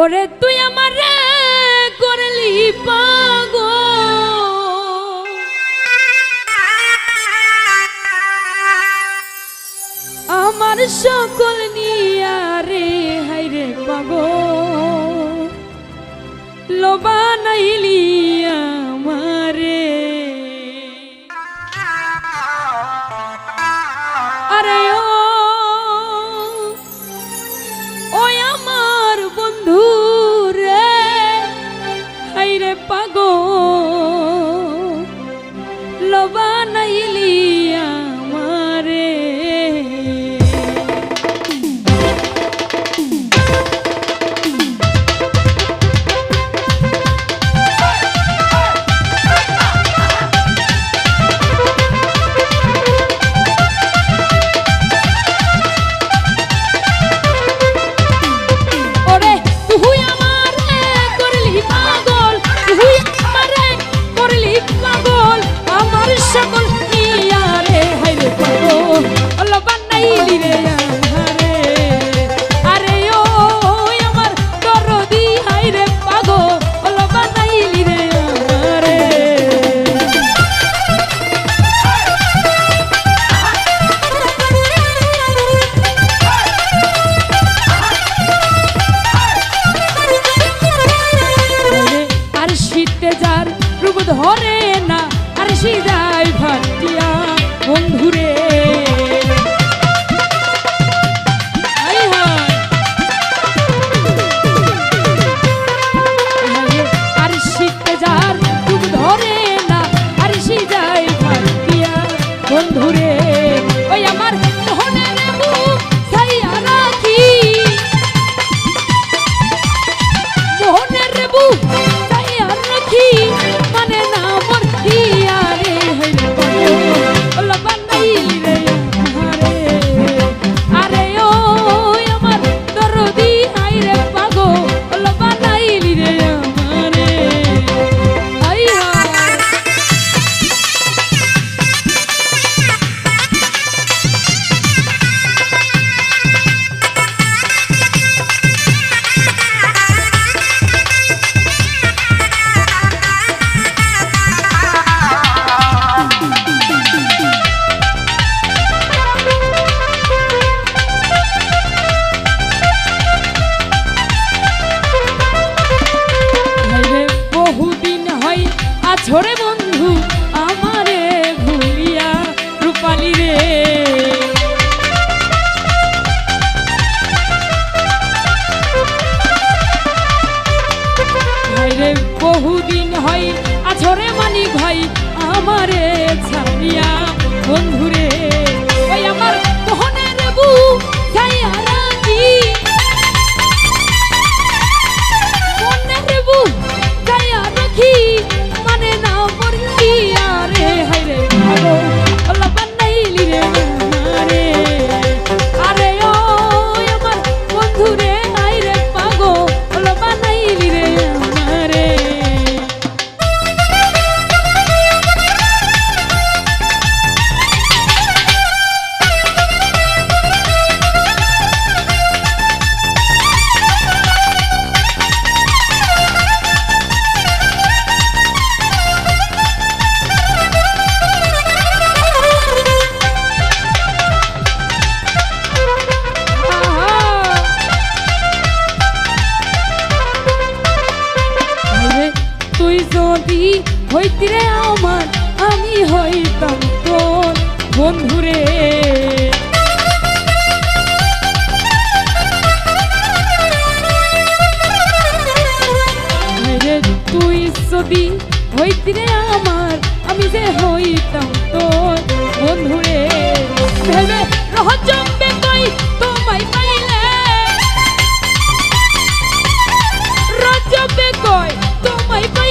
ওরে তুই আমার করলি পাগ আমার সকল নিয়ারে হাইরে পাগ লোবা নাইলি ধরে না আর সিদাই ফাটিয়া ঝরে বন্ধু, আমারে ভুলিয়া রূপালি রে। রে, বহুদিন হয় আছরে মানি ভাই, আমারে ছাড়িয়া বন্ধু নদী হইতিরে আমার, আমি হইতাম তোর বন্ধুরে তুই যদি হইতিরে আমার, আমি যে হইতাম তোর বন্ধুরে ভেবে রহজম্বে কই তোমায় পাইলে। রজবে তোমায় পাইলে।